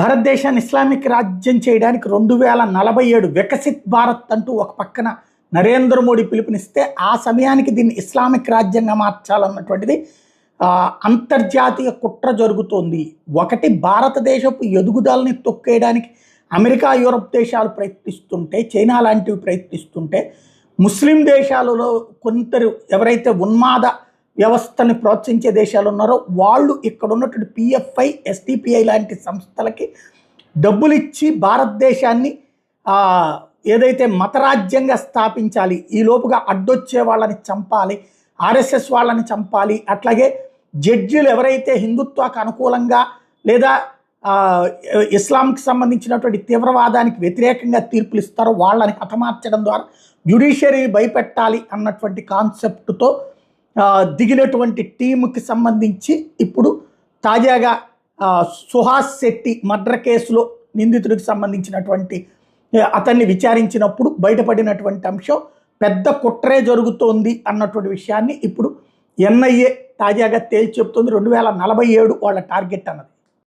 భారతదేశాన్ని ఇస్లామిక్ రాజ్యం చేయడానికి రెండు వేల నలభై ఏడు వికసిత్ భారత్ అంటూ ఒక పక్కన నరేంద్ర మోడీ పిలుపునిస్తే ఆ సమయానికి దీన్ని ఇస్లామిక్ రాజ్యంగా మార్చాలన్నటువంటిది అంతర్జాతీయ కుట్ర జరుగుతోంది. ఒకటి భారతదేశపు ఎదుగుదలని తొక్కేయడానికి అమెరికా యూరప్ దేశాలు ప్రయత్నిస్తుంటే చైనా లాంటివి ప్రయత్నిస్తుంటే ముస్లిం దేశాలలో కొందరు ఎవరైతే ఉన్మాద వ్యవస్థని ప్రోత్సహించే దేశాలు ఉన్నారో వాళ్ళు ఇక్కడ ఉన్నటువంటి పిఎఫ్ఐ ఎస్డిపిఐ లాంటి సంస్థలకి డబ్బులు ఇచ్చి భారతదేశాన్ని ఏదైతే మతరాజ్యంగా స్థాపించాలి ఈ లోపుగా అడ్డొచ్చే వాళ్ళని చంపాలి ఆర్ఎస్ఎస్ వాళ్ళని చంపాలి అట్లాగే జడ్జిలు ఎవరైతే హిందుత్వాకు అనుకూలంగా లేదా ఇస్లాంకి సంబంధించినటువంటి తీవ్రవాదానికి వ్యతిరేకంగా తీర్పులు ఇస్తారో వాళ్ళని హతమార్చడం ద్వారా జ్యుడిషియరీ భయపెట్టాలి అన్నటువంటి కాన్సెప్ట్తో దిగినటువంటి టీముకి సంబంధించి ఇప్పుడు తాజాగా సుహాస్ శెట్టి మర్డర్ కేసులో నిందితుడికి సంబంధించినటువంటి అతన్ని విచారించినప్పుడు బయటపడినటువంటి అంశం పెద్ద కుట్రే జరుగుతోంది అన్నటువంటి విషయాన్ని ఇప్పుడు ఎన్ఐఏ తాజాగా తేల్చి చెప్తుంది. రెండు వేల నలభై ఏడు వాళ్ళ టార్గెట్ అన్నది.